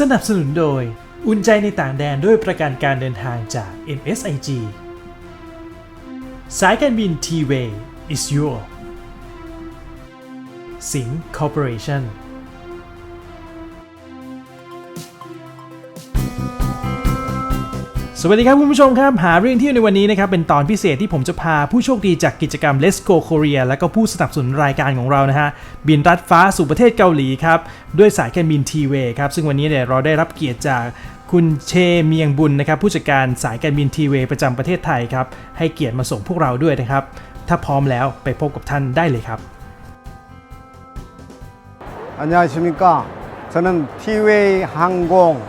สนับสนุนโดย อุ่นใจในต่างแดนด้วยประกันการเดินทางจาก MSIG สายการบิน T-Way is your สิงห์ Corporation สวัสดีครับคุณผู้ชมครับ หาเรื่องเที่ยวในวันนี้นะครับ เป็นตอนพิเศษที่ผมจะพาผู้โชคดีจากกิจกรรม Let's Go Korea และก็ผู้สนับสนุนรายการของเรานะฮะ บินรัดฟ้าสู่ประเทศเกาหลีครับ ด้วยสายการบิน T-Way ครับ ซึ่งวันนี้เนี่ยเราได้รับเกียรติจากคุณเชเมียงบุญนะครับ ผู้จัดการสายการบิน T-Way ประจำประเทศไทยครับ ให้เกียรติมาส่งพวกเราด้วยนะครับ ถ้าพร้อมแล้วไปพบกับท่านได้เลยครับ 안녕하십니까. 저는 티웨이 항공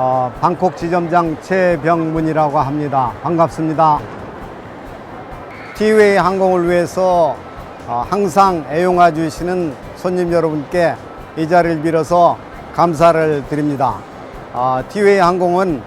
어, 방콕 지점장 최병문이라고 합니다. 반갑습니다. 티웨이 항공을 위해서 어, 항상 애용해 주시는 손님 여러분께 이 자리를 빌어서 감사를 드립니다. 어, 티웨이 항공은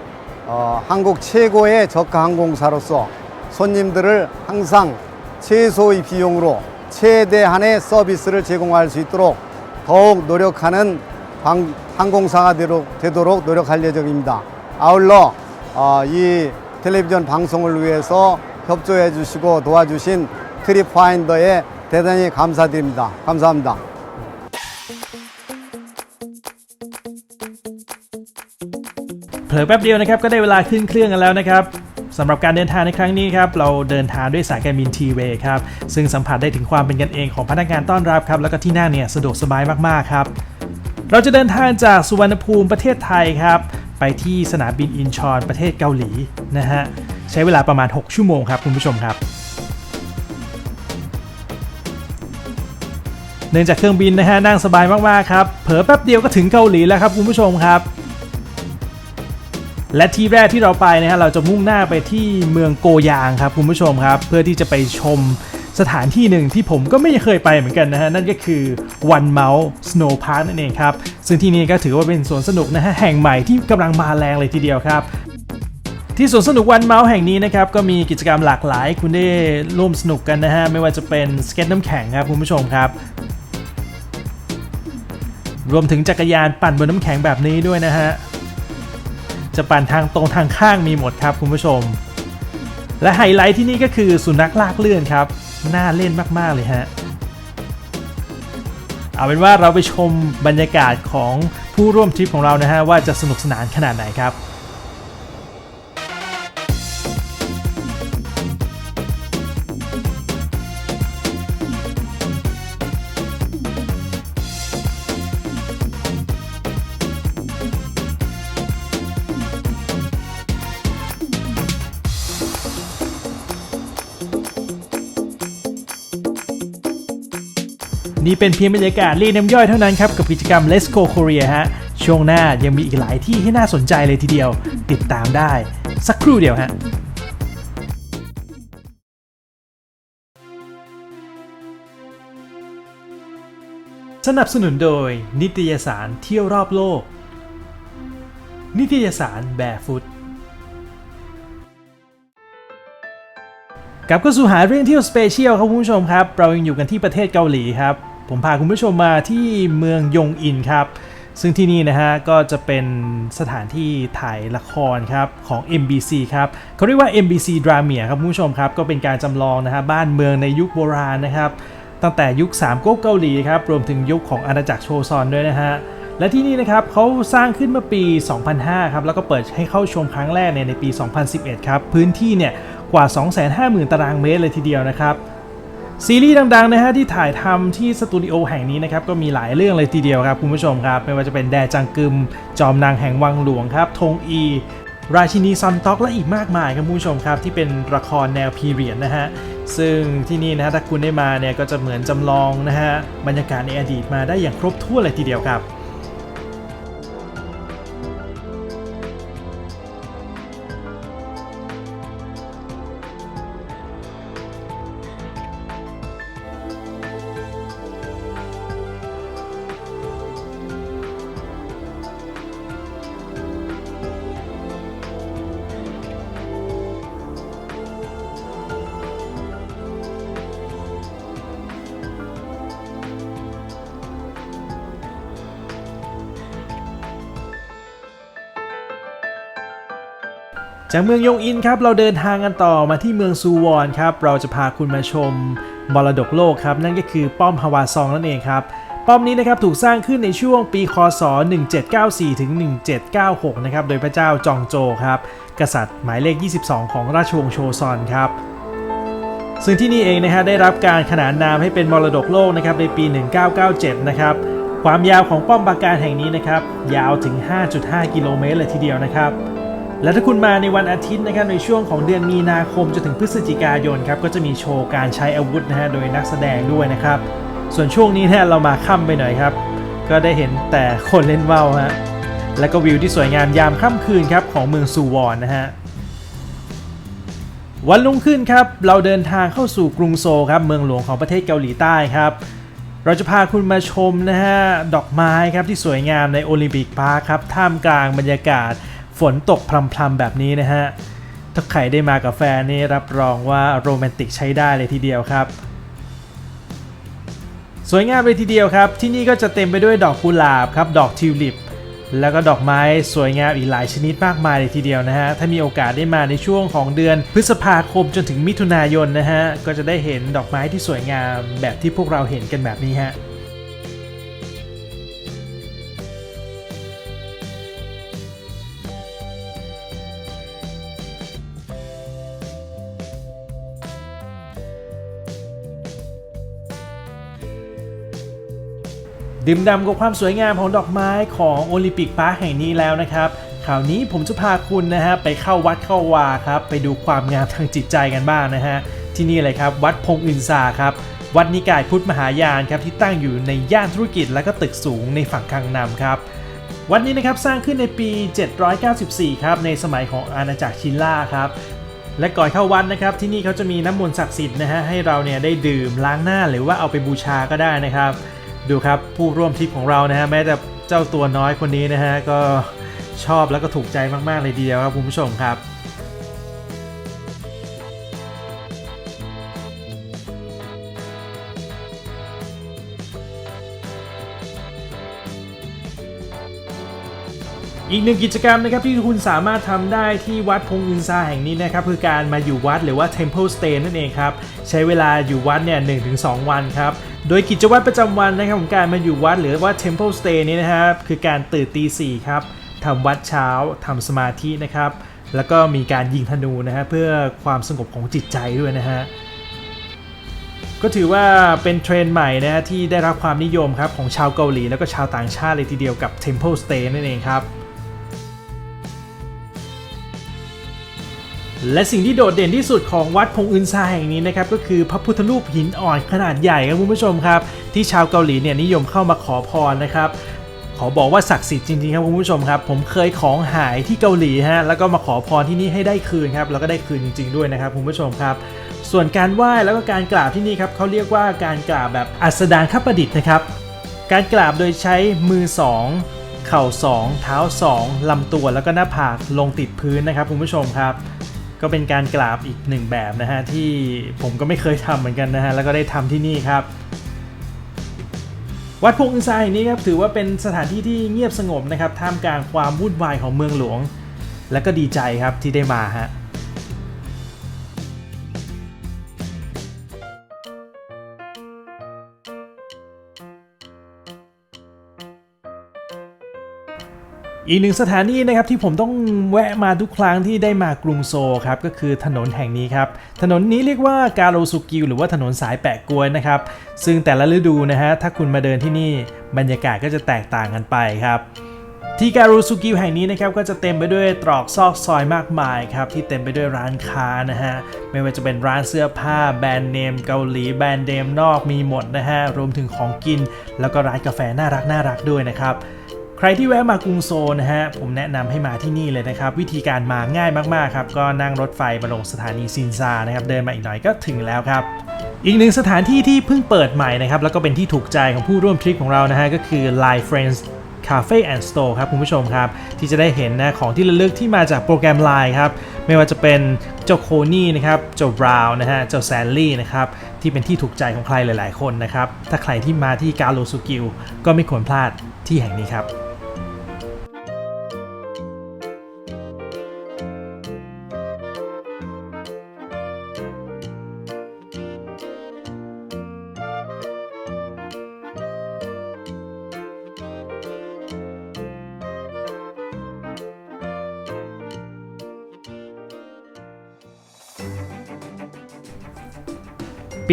어, 한국 최고의 저가 항공사로서 손님들을 항상 최소의 비용으로 최대한의 서비스를 제공할 수 있도록 더욱 노력하는 방- 항공사가 되도록, 되도록 노력할 예정입니다. 아울러 어, 이 텔레비전 방송을 위해서 협조해 주시고 도와주신 트립파인더에 대단히 감사드립니다. 감사합니다. เผลอแป๊บเดียวนะครับก็ได้เวลาขึ้นเครื่องกันแล้วนะครับสำหรับการเดินทางในครั้งนี้ครับเราเดินทางด้วยสายการบิน T-Way ครับซึ่งสัมผัสได้ถึงความเป็นกันเองของพนักงานต้อนรับครับแล้วก็ที่นั่งเนี่ยสะดวกสบายมากๆครับ เราจะเดินทางจากสุวรรณภูมิประเทศไทยครับ ไปที่สนามบินอินชอนประเทศเกาหลีนะฮะใช้เวลาประมาณ 6 ชั่วโมงครับคุณผู้ชมครับ เนื่องจากเครื่องบินนะฮะนั่งสบายมากๆครับเผลอแป๊บเดียวก็ถึงเกาหลีแล้วครับคุณผู้ชมครับและที่แรกที่เราไปนะฮะเราจะมุ่งหน้าไปที่เมืองโกยางครับคุณผู้ชมครับ เพื่อที่จะไปชม สถานที่หนึ่งที่ผมก็ไม่เคยไปเหมือนกันนะฮะ นั่นก็คือ One Mount Snow Park นั่นเองครับ ซึ่งที่นี่ก็ถือว่าเป็นสวนสนุกนะฮะ แห่งใหม่ที่กำลังมาแรงเลยทีเดียวครับที่สวนสนุกวันเมาส์แห่งนี้นะครับก็มีกิจกรรมหลากหลายคุณได้ร่วมสนุกกันนะฮะ ไม่ว่าจะเป็นสเก็ตน้ำแข็งครับคุณผู้ชมครับ รวมถึงจักรยานปั่นบนน้ำแข็งแบบนี้ด้วยนะฮะ จะปั่นทางตรงทางข้างมีหมดครับคุณผู้ชม และไฮไลท์ที่นี่ก็คือสุนัขลากเลื่อนครับ น่าเล่นมากๆเลยฮะ เอาเป็นว่าเราไปชมบรรยากาศของผู้ร่วมทริปของเรานะฮะว่าจะสนุกสนานขนาดไหนครับ เป็นเพียงบรรยากาศเรียกน้ำย่อยเท่านั้นครับ กับกิจกรรม Let's Go Korea ฮะ ช่วงหน้ายังมีอีกหลายที่ให้น่าสนใจเลยทีเดียว ติดตามได้ สักครู่เดียวฮะสนับสนุนโดย นิตยสารเที่ยวรอบโลก นิตยสารแบฟุตกลับเข้าสู่หาเรื่องเที่ยวสเปเชียลครับคุณผู้ชมครับ เรายังอยู่กันที่ประเทศเกาหลีครับ ผมพาคุณผู้ชมมาที่เมืองยงอินครับ ซึ่งที่นี่นะฮะก็จะเป็นสถานที่ถ่ายละครครับของ MBC ครับเขาเรียกว่า MBC Drama ครับคุณผู้ชมครับ ก็เป็นการจำลองนะฮะบ้านเมืองในยุคโบราณนะครับ ตั้งแต่ยุคสามก๊กเกาหลีครับ รวมถึงยุคของอาณาจักรโชซอนด้วยนะฮะและที่นี่นะครับเขาสร้างขึ้นเมื่อปี 2005 ครับ แล้วก็เปิดให้เข้าชมครั้งแรกเนี่ยในปี 2011 ครับ พื้นที่เนี่ยกว่า 250,000 ตารางเมตรเลยทีเดียวนะครับ ซีรีส์ดังๆนะฮะที่ถ่ายทำที่สตูดิโอแห่งนี้นะครับก็มีหลายเรื่องเลยทีเดียวครับคุณผู้ชมครับ ไม่ว่าจะเป็นแดจังกึม จอมนางแห่งวังหลวงครับธงอี ราชินีซอนต็อกและอีกมากมายครับคุณผู้ชมครับ ที่เป็นละครแนวพีเรียดนะฮะซึ่งที่นี่นะฮะถ้าคุณได้มาเนี่ยก็จะเหมือนจำลองนะฮะบรรยากาศในอดีตมาได้อย่างครบถ้วนเลยทีเดียวครับ จากเมืองยงอินครับเราเดินทางกันต่อมาที่เมืองซูวอนครับเราจะพาคุณมาชมมรดกโลกครับนั่นก็คือป้อมฮาวาซองนั่นเองครับป้อมนี้นะครับถูกสร้างขึ้นในช่วงปีคศ 1794ถึง1796 นะครับโดยพระเจ้าจองโจครับกษัตริย์หมายเลข 22 ของราชวงศ์โชซอนครับซึ่งที่นี่เองนะฮะได้รับการขนานนามให้เป็นมรดกโลกนะครับในปี 1997 นะครับความยาวของป้อมปราการแห่งนี้นะครับยาวถึง 5.5 กิโลเมตรเลยทีเดียวนะครับ และถ้าคุณมาในวันอาทิตย์นะครับในช่วงของเดือนมีนาคมจนถึงพฤศจิกายนครับก็จะมีโชว์การใช้อาวุธนะฮะโดยนักแสดงด้วยนะครับ ส่วนช่วงนี้เนี่ยเรามาค่ำไปหน่อยครับ ก็ได้เห็นแต่คนเล่นว่าวฮะแล้วก็วิวที่สวยงามยามค่ำคืนครับของเมืองซูวอนนะฮะวันรุ่งขึ้นครับเราเดินทางเข้าสู่กรุงโซลครับเมืองหลวงของประเทศเกาหลีใต้ครับเราจะพาคุณมาชมนะฮะดอกไม้ครับที่สวยงามในโอลิมปิกพาร์คครับท่ามกลางบรรยากาศ ฝนตกพรำๆแบบนี้นะฮะ ถ้าใครได้มากับแฟนนี่รับรองว่าโรแมนติกใช้ได้เลยทีเดียวครับ สวยงามเลยทีเดียวครับ ที่นี่ก็จะเต็มไปด้วยดอกกุหลาบครับ ดอกทิวลิป แล้วก็ดอกไม้สวยงามอีกหลายชนิดมากมายเลยทีเดียวนะฮะ ถ้ามีโอกาสได้มาในช่วงของเดือนพฤษภาคมจนถึงมิถุนายนนะฮะ ก็จะได้เห็นดอกไม้ที่สวยงามแบบที่พวกเราเห็นกันแบบนี้ฮะ ดื่มด่ำกับความสวยงามของดอกไม้ของโอลิมปิกพาร์คแห่งนี้แล้วนะครับคราวนี้ผมจะพาคุณนะฮะไปเข้าวัดเข้าวาครับไปดูความงามทางจิตใจกันบ้างนะฮะที่นี่เลยครับวัดพงอึนซาครับวัดนิกายพุทธมหายานครับที่ตั้งอยู่ในย่านธุรกิจและก็ตึกสูงในฝั่งคังนำครับวัดนี้นะครับสร้างขึ้นในปี 794 ครับในสมัยของอาณาจักรชินล่าครับและก่อนเข้าวัดนะครับที่นี่เขาจะมีน้ำมนต์ศักดิ์สิทธิ์นะฮะให้เราเนี่ยได้ดื่มล้างหน้าหรือว่าเอาไปบูชาก็ได้นะครับ ดูครับผู้ร่วมทริปของเรานะฮะแม้แต่เจ้าตัวน้อยคนนี้นะฮะก็ชอบแล้วก็ถูกใจมาก ๆ เลยทีเดียวครับคุณผู้ชมครับ อีกหนึ่งกิจกรรมนะครับที่คุณสามารถทำได้ที่วัดพงอึนซาแห่งนี้นะครับคือการมาอยู่วัดหรือว่า Temple Stay นั่นเองครับ ใช้เวลาอยู่วัดเนี่ยหถึงสวันครับ โดยกิจวัตรประจำวันนะครับของการมาอยู่วัดหรือว่า Temple Stay นี้นะครับคือการตื่นตีสี่ครับทำวัดเช้าทำสมาธินะครับ แล้วก็มีการยิงธนูนะฮะเพื่อความสงบของจิตใจด้วยนะฮะก็ถือว่าเป็นเทรนด์ใหม่นะฮะที่ได้รับความนิยมครับของชาวเกาหลีแล้วก็ชาวต่างชาติเลยทีเดียวกับ Temple Stay นั่นเองครับ และสิ่งที่โดดเด่นที่สุดของวัดพงอึนซาแห่งนี้นะครับก็คือพระพุทธรูปหินอ่อนขนาดใหญ่ครับคุณผู้ชมครับ ที่ชาวเกาหลีเนี่ยนิยมเข้ามาขอพรนะครับขอบอกว่าศักดิ์สิทธิ์จริงๆครับคุณผู้ชมครับ ผมเคยของหายที่เกาหลีฮะแล้วก็มาขอพรที่นี่ให้ได้คืนครับแล้วก็ได้คืนจริง ๆด้วยนะครับคุณผู้ชมครับ ส่วนการไหว้แล้วก็การกราบที่นี่ครับเขาเรียกว่าการกราบแบบอัสดางคประดิษฐ์นะครับ การกราบโดยใช้มือ 2 เข่า 2 เท้า 2ลำตัวแล้วก็หน้าผากลงติดพื้นนะครับคุณผู้ชมครับ ก็เป็นการกราบอีกหนึ่งแบบนะฮะที่ผมก็ไม่เคยทำเหมือนกันนะฮะแล้วก็ได้ทำที่นี่ครับ วัดพงอินซาแห่งนี้ครับถือว่าเป็นสถานที่ที่เงียบสงบนะครับท่ามกลางความวุ่นวายของเมืองหลวง และก็ดีใจครับที่ได้มาฮะ อีกหนึ่งสถานีนะครับที่ผมต้องแวะมาทุกครั้งที่ได้มากรุงโซลครับก็คือถนนแห่งนี้ครับ ถนนนี้เรียกว่ากาโรสุกิวหรือว่าถนนสายแปะกวยนะครับ ซึ่งแต่ละฤดูนะฮะถ้าคุณมาเดินที่นี่บรรยากาศก็จะแตกต่างกันไปครับที่การูสุกิวแห่งนี้นะครับก็จะเต็มไปด้วยตรอกซอกซอยมากมายครับที่เต็มไปด้วยร้านค้านะฮะไม่ว่าจะเป็นร้านเสื้อผ้าแบรนด์เนมเกาหลีแบรนด์เนมนอกมีหมดนะฮะรวมถึงของกิน แล้วก็ร้านกาแฟน่ารักน่ารักด้วยนะครับ ใครที่แวะมากรุงโซนะฮะผมแนะนำให้มาที่นี่เลยนะครับ วิธีการมาง่ายมากๆครับก็นั่งรถไฟมาลงสถานีซินซานะครับเดินมาอีกหน่อยก็ถึงแล้วครับอีกหนึ่งสถานที่ที่เพิ่งเปิดใหม่นะครับแล้วก็เป็นที่ถูกใจของผู้ร่วมทริปของเรานะฮะก็คือ Line Friends Cafe and Store ครับคุณผู้ชมครับ ที่จะได้เห็นนะของที่ระลึกที่มาจากโปรแกรม Line ครับ ไม่ว่าจะเป็นเจ้าโคนี่นะครับเจ้าบราวน์นะฮะเจ้าแซนลี่นะครับ ที่เป็นที่ถูกใจของใครหลาย ๆ คนนะครับ ถ้าใครที่มาที่กาโลสุกิวก็ไม่ควรพลาดที่แห่งนี้ครับ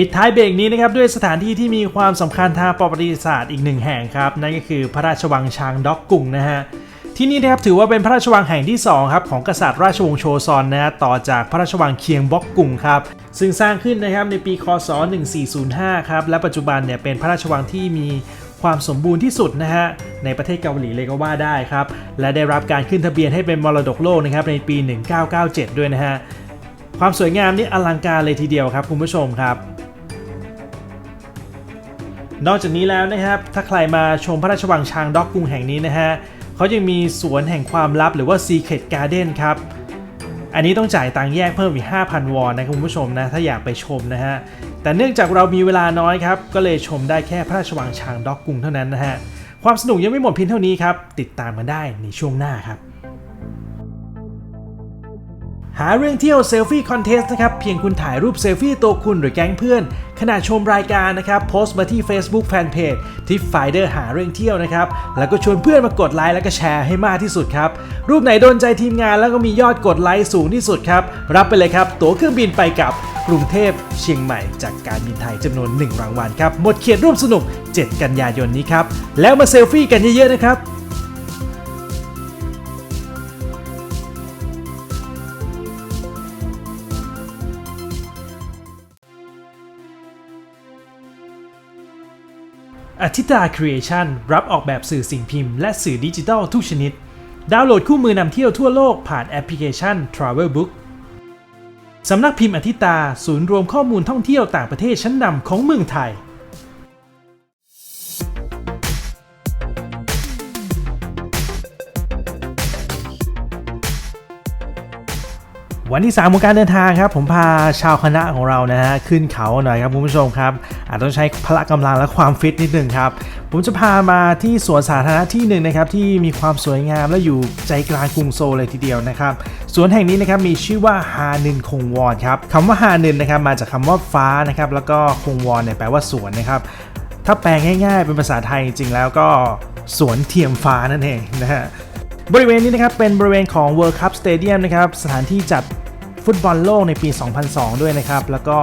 ปิดท้ายเบรกนี้นะครับด้วยสถานที่ที่มีความสำคัญทางประวัติศาสตร์อีกหนึ่งแห่งครับ นั่นก็คือพระราชวังชางด็อกกุงนะฮะที่นี่นะครับถือว่าเป็นพระราชวังแห่งที่สองครับของกษัตริย์ราชวงศ์โชซอนนะฮะต่อจากพระราชวังเคียงบ็อกกุงครับซึ่งสร้างขึ้นนะครับในปีคศ 1405 ครับและปัจจุบันเนี่ยเป็นพระราชวังที่มีความสมบูรณ์ที่สุดนะฮะในประเทศเกาหลีเลยก็ว่าได้ครับและได้รับการขึ้นทะเบียนให้เป็นมรดกโลกนะครับในปี 1997 ด้วยนะฮะความสวยงามนี่อลังการเลยทีเดียวครับคุณผู้ชมครับ นอกจากนี้แล้วนะครับ ถ้าใครมาชมพระราชวังชางด็อกกรุงแห่งนี้นะฮะเขายังมีสวนแห่งความลับหรือว่า Secret Garden ครับ อันนี้ต้องจ่ายตังค์แยกเพิ่มอีก 5,000 วอนนะคุณผู้ชมนะ ถ้าอยากไปชมนะฮะ แต่เนื่องจากเรามีเวลาน้อยครับ ก็เลยชมได้แค่พระราชวังชางด็อกกรุงเท่านั้นนะฮะ ความสนุกยังไม่หมดเพียงเท่านี้ครับ ติดตามกันได้ในช่วงหน้าครับ หาเรื่องเที่ยวเซลฟี่คอนเทสต์นะครับ เพียงคุณถ่ายรูปเซลฟี่ตัวคุณหรือแก๊งเพื่อน ขณะชมรายการนะครับ โพสต์มาที่ Facebook Fanpage ที่ Finder หาเรื่องเที่ยวนะครับ แล้วก็ชวนเพื่อนมากดไลค์แล้วก็แชร์ให้มากที่สุดครับ รูปไหนโดนใจทีมงานแล้วก็มียอดกดไลค์สูงที่สุดครับ รับไปเลยครับ ตั๋วเครื่องบินไปกับกรุงเทพเชียงใหม่จากการบินไทยจำนวน 1 รางวัลครับหมดเขตร่วมสนุก 7 กันยายนนี้ครับแล้วมาเซลฟี่กันเยอะๆนะครับ อาทิตาครีเอชั่นรับออกแบบสื่อสิ่งพิมพ์และสื่อดิจิทัลทุกชนิด ดาวน์โหลดคู่มือนำเที่ยวทั่วโลกผ่านแอปพลิเคชัน Travel Book สำนักพิมพ์อาทิตา ศูนย์รวมข้อมูลท่องเที่ยวต่างประเทศชั้นนำของเมืองไทย วันที่3ของการเดินทางครับผมพาชาวคณะของเรานะฮะขึ้นเขาหน่อยครับคุณผู้ชมครับ อาจต้องใช้พละกำลังและความฟิตนิดหนึ่งครับ ผมจะพามาที่สวนสาธารณะที่หนึ่งนะครับที่มีความสวยงามและอยู่ใจกลางกรุงโซลเลยทีเดียวนะครับสวนแห่งนี้นะครับมีชื่อว่าฮานินคงวอนครับคำว่าฮานินนะครับมาจากคำว่าฟ้านะครับแล้วก็คงวอนเนี่ยแปลว่าสวนนะครับถ้าแปลง่าย ๆ เป็นภาษาไทยจริงๆแล้วก็สวนเทียมฟ้านั่นเองนะฮะ บริเวณนี้นะครับเป็นบริเวณของ World Cup Stadium นะครับสถานที่จัดฟุตบอลโลกในปี 2002 ด้วยนะครับ แล้วก็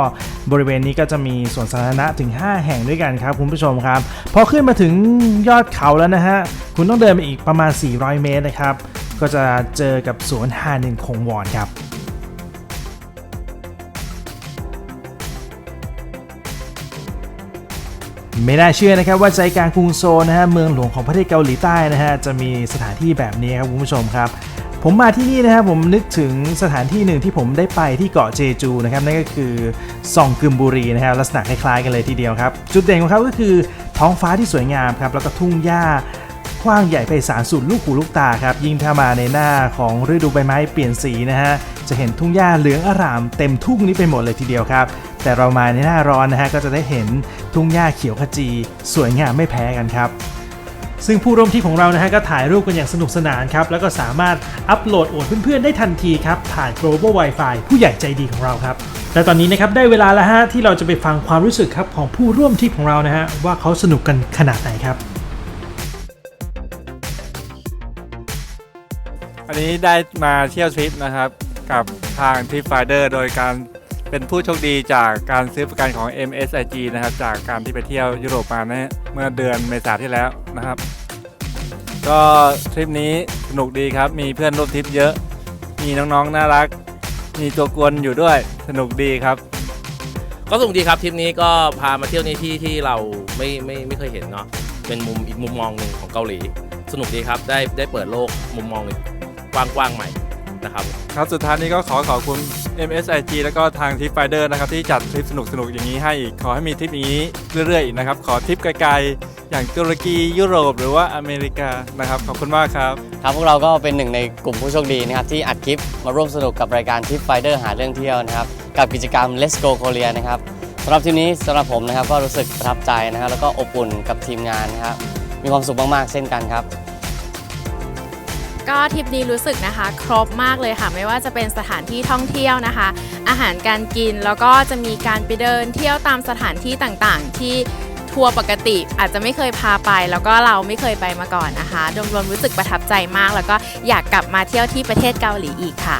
บริเวณนี้ก็จะมีสวนสาธารณะถึง 5 แห่งด้วยกันครับคุณผู้ชมครับ พอขึ้นมาถึงยอดเขาแล้วนะฮะ คุณต้องเดินไปอีกประมาณ 400 เมตรนะครับ ก็จะเจอกับสวนฮานินคงวอนครับ ไม่น่าเชื่อนะครับว่าใจกลางกรุงโซลนะฮะเมืองหลวงของประเทศเกาหลีใต้นะฮะจะมีสถานที่แบบนี้ครับคุณผู้ชมครับ ผมมาที่นี่นะครับผมนึกถึงสถานที่หนึ่งที่ผมได้ไปที่เกาะเจจูนะครับนั่นก็คือซองกึมบุรีนะครับลักษณะคล้ายๆกันเลยทีเดียวครับ จุดเด่นของเขาก็คือท้องฟ้าที่สวยงามครับแล้วก็ทุ่งหญ้ากว้างใหญ่ไพศาลสุดลูกหูลูกตาครับยิ่งถ้ามาในหน้าของฤดูใบไม้เปลี่ยนสีนะฮะจะเห็นทุ่งหญ้าเหลืองอร่ามเต็มทุ่งนี้ไปหมดเลยทีเดียวครับ แต่เรามาในหน้าร้อนนะฮะก็จะได้เห็นทุ่งหญ้าเขียวขจี สวยงามไม่แพ้กันครับ ซึ่งผู้ร่วมทริปของเรานะฮะก็ถ่ายรูปกันอย่างสนุกสนานครับ แล้วก็สามารถอัปโหลดอวดเพื่อนๆได้ทันทีครับผ่าน global wifi ผู้ใหญ่ใจดีของเราครับและตอนนี้นะครับได้เวลาแล้วฮะที่เราจะไปฟังความรู้สึกครับของผู้ร่วมทริปของเรานะฮะว่าเขาสนุกกันขนาดไหนครับ อันนี้ได้มาเที่ยวทริปนะครับ กับทางทริปไฟเดอร์โดยการ เป็นผู้โชคดีจากการซื้อประกันของ MSIG นะครับ จากการที่ไปเที่ยวยุโรปมานะเมื่อเดือนเมษาที่แล้วนะครับ ก็ทริปนี้สนุกดีครับ มีเพื่อนร่วมทริปเยอะ มีน้องๆ น่ารัก มีตัวกวนอยู่ด้วย สนุกดีครับ ก็สนุกดีครับทริปนี้ก็พามาเที่ยวในที่ที่เราไม่ไม่ไม่เคยเห็นเนาะ เป็นมุมอีกมุมมองหนึ่งของเกาหลี สนุกดีครับ ได้ได้เปิดโลกมุมมองกว้างๆใหม่ นะครับ ครับสุดท้ายนี้ก็ขอขอบคุณ MSIG แล้วก็ทางทริปไฟเดอร์นะครับที่จัดทริปสนุกๆอย่างนี้ให้อีกขอให้มีทริปอย่างนี้เรื่อยๆอีกนะครับขอทริปไกลๆ อย่างตุรกียุโรป หรือว่าอเมริกานะครับขอบคุณมากครับ ครับพวกเราก็เป็นหนึ่งในกลุ่มผู้โชคดีนะครับที่อัดคลิปมาร่วมสนุกกับรายการทิปไฟเดอร์หาเรื่องเที่ยวนะครับกับกิจกรรม Let's Go Korea นะครับสำหรับทีมนี้สำหรับผมนะครับก็รู้สึกประทับใจนะครับแล้วก็อบอุ่นกับทีมงานนะครับมีความสุขมากๆเช่นกันครับ ก็ทริปนี้รู้สึกนะคะ ครบมากเลยค่ะ ไม่ว่าจะเป็นสถานที่ท่องเที่ยวนะคะ อาหารการกินแล้วก็จะมีการไปเดินเที่ยวตามสถานที่ต่างๆ ที่ทัวร์ปกติอาจจะไม่เคยพาไป แล้วก็เราไม่เคยไปมาก่อนนะคะรวมๆรู้สึกประทับใจมาก แล้วก็อยากกลับมาเที่ยวที่ประเทศเกาหลีอีกค่ะ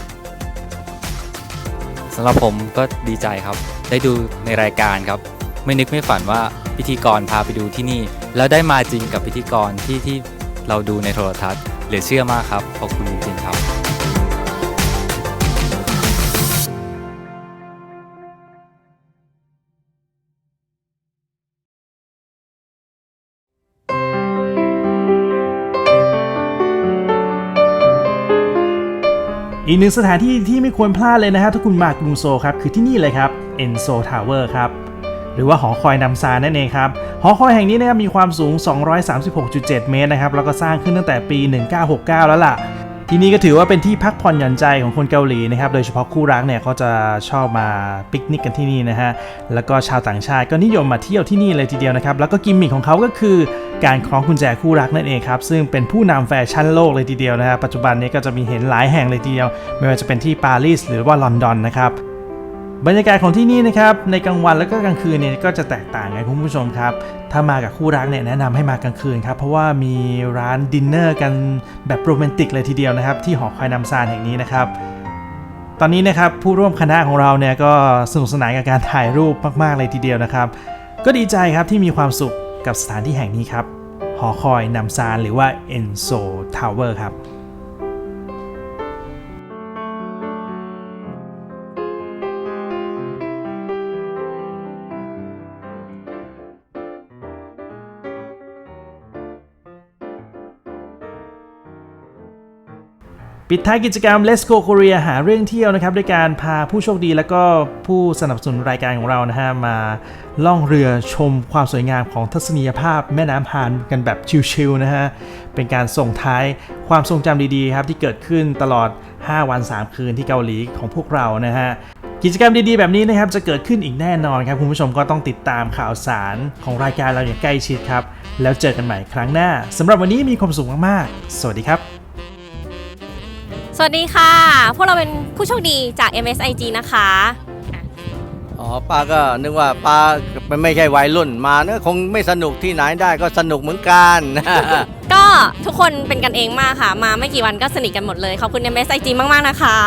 สำหรับผมก็ดีใจครับ ได้ดูในรายการครับ ไม่นึกไม่ฝันว่าพิธีกรพาไปดูที่นี่ แล้วได้มาจริงกับพิธีกรที่ที่ เราดูในโทรทัศน์เหลือเชื่อมากครับ ขอบคุณจริงๆครับอีกหนึ่งสถานที่ที่ไม่ควรพลาดเลยนะครับถ้าคุณมากรุงโซลครับ คือที่นี่เลยครับ Enso Tower ครับ หรือว่าหอคอยนำซานนั่นเองครับ หอคอยแห่งนี้นะครับมีความสูง 236.7 เมตรนะครับ แล้วก็สร้างขึ้นตั้งแต่ปี 1969 แล้วล่ะ ที่นี่ก็ถือว่าเป็นที่พักผ่อนหย่อนใจของคนเกาหลีนะครับ โดยเฉพาะคู่รักเนี่ยเขาจะชอบมาปิกนิกกันที่นี่นะฮะ แล้วก็ชาวต่างชาติก็นิยมมาเที่ยวที่นี่เลยทีเดียวนะครับ แล้วก็กิมมิคของเขาก็คือการคล้องกุญแจคู่รักนั่นเองครับ ซึ่งเป็นผู้นำแฟชั่นโลกเลยทีเดียวนะฮะ ปัจจุบันนี้ก็จะมีเห็นหลายแห่งเลยทีเดียว ไม่ว่าจะเป็นที่ปารีสหรือว่าลอนดอนนะครับ บรรยากาศของที่นี่นะครับในกลางวันแล้วก็กลางคืนเนี่ยก็จะแตกต่างกันคุณผู้ชมครับ ถ้ามากับคู่รักเนี่ยแนะนำให้มากลางคืนครับเพราะว่ามีร้านดินเนอร์กันแบบโรแมนติกเลยทีเดียวนะครับ ที่หอคอยนำซานแห่งนี้นะครับตอนนี้นะครับผู้ร่วมคณะของเราเนี่ยก็สนุกสนานกับการถ่ายรูปมาก ๆ เลยทีเดียวนะครับ ก็ดีใจครับที่มีความสุขกับสถานที่แห่งนี้ครับ หอคอยนำซานหรือว่า Enso Tower ครับ ปิดท้ายกิจกรรม Let's Go Korea หาเรื่องเที่ยวนะครับด้วยการพาผู้โชคดีแล้วก็ผู้สนับสนุนรายการของเรานะฮะมาล่องเรือชมความสวยงามของทัศนียภาพแม่น้ำฮานกันแบบชิลๆนะฮะเป็นการส่งท้ายความทรงจำดีๆครับที่เกิดขึ้นตลอด 5 วัน 3 คืนที่เกาหลีของพวกเรานะฮะกิจกรรมดีๆแบบนี้นะครับจะเกิดขึ้นอีกแน่นอนครับคุณผู้ชมก็ต้องติดตามข่าวสารของรายการเราอย่างใกล้ชิดครับแล้วเจอกันใหม่ครั้งหน้าสำหรับวันนี้มีความสุขมากๆ สวัสดีครับ สวัสดีค่ะ พวกเราเป็นผู้โชคดีจาก MSIG นะคะ อ๋อป้าก็นึกว่าป้ามันไม่ใช่วัยรุ่นมาเนอะคงไม่สนุกที่ไหนได้ก็สนุกเหมือนกัน ก็ทุกคนเป็นกันเองมากค่ะ มาไม่กี่วันก็สนิทกันหมดเลย ขอบคุณ MSIG มาก ๆ นะคะ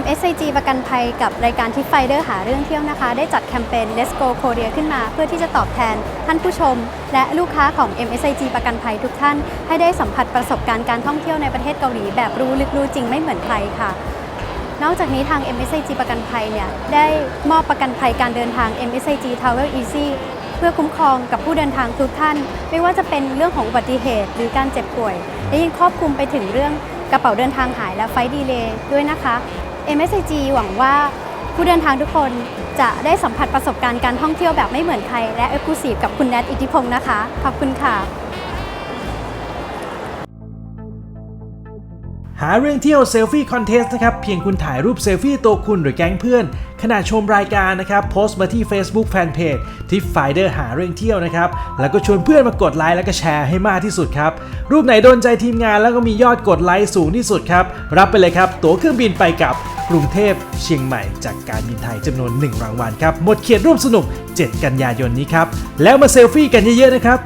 MSIG ประกันภัยกับรายการทิปไฟเดอร์หาเรื่องเที่ยวนะคะ ได้จัดแคมเปญ Let's Go Korea ขึ้นมา เพื่อที่จะตอบแทนท่านผู้ชม และลูกค้าของ MSIG ประกันภัยทุกท่าน ให้ได้สัมผัสประสบการณ์การท่องเที่ยวในประเทศเกาหลีแบบรู้ลึกรู้จริงไม่เหมือนใครค่ะนอกจากนี้ทาง MSIG ประกันภัยเนี่ยได้มอบประกันภัยการเดินทาง MSIG Travel Easy เพื่อคุ้มครองกับผู้เดินทางทุกท่าน ไม่ว่าจะเป็นเรื่องของอุบัติเหตุ หรือการเจ็บป่วย และยังครอบคลุมไปถึงเรื่องกระเป๋าเดินทางหายและไฟล์ดีเลย์ด้วยนะคะ MSIG หวังว่าผู้เดินทางทุกคนจะได้สัมผัสประสบการณ์การท่องเที่ยวแบบไม่เหมือนใคร และเอ็กซ์คลูซีฟกับคุณแนทอิทธิพงศ์นะคะ ขอบคุณค่ะ หาเรื่องเที่ยวเซลฟี่คอนเทสต์นะครับ เพียงคุณถ่ายรูปเซลฟี่ตัวคุณหรือแก๊งเพื่อน ขณะชมรายการนะครับ โพสต์มาที่ Facebook Fanpage ที่ Finder หาเรื่องเที่ยวนะครับ แล้วก็ชวนเพื่อนมากดไลค์แล้วก็แชร์ให้มากที่สุดครับ รูปไหนโดนใจทีมงานแล้วก็มียอดกดไลค์สูงที่สุดครับ รับไปเลยครับ ตั๋วเครื่องบินไปกับกรุงเทพเชียงใหม่ จากการบินไทยจำนวน 1 รางวัลครับหมดเขตร่วมสนุก 7 กันยายนนี้ครับแล้วมาเซลฟี่กันเยอะๆนะครับ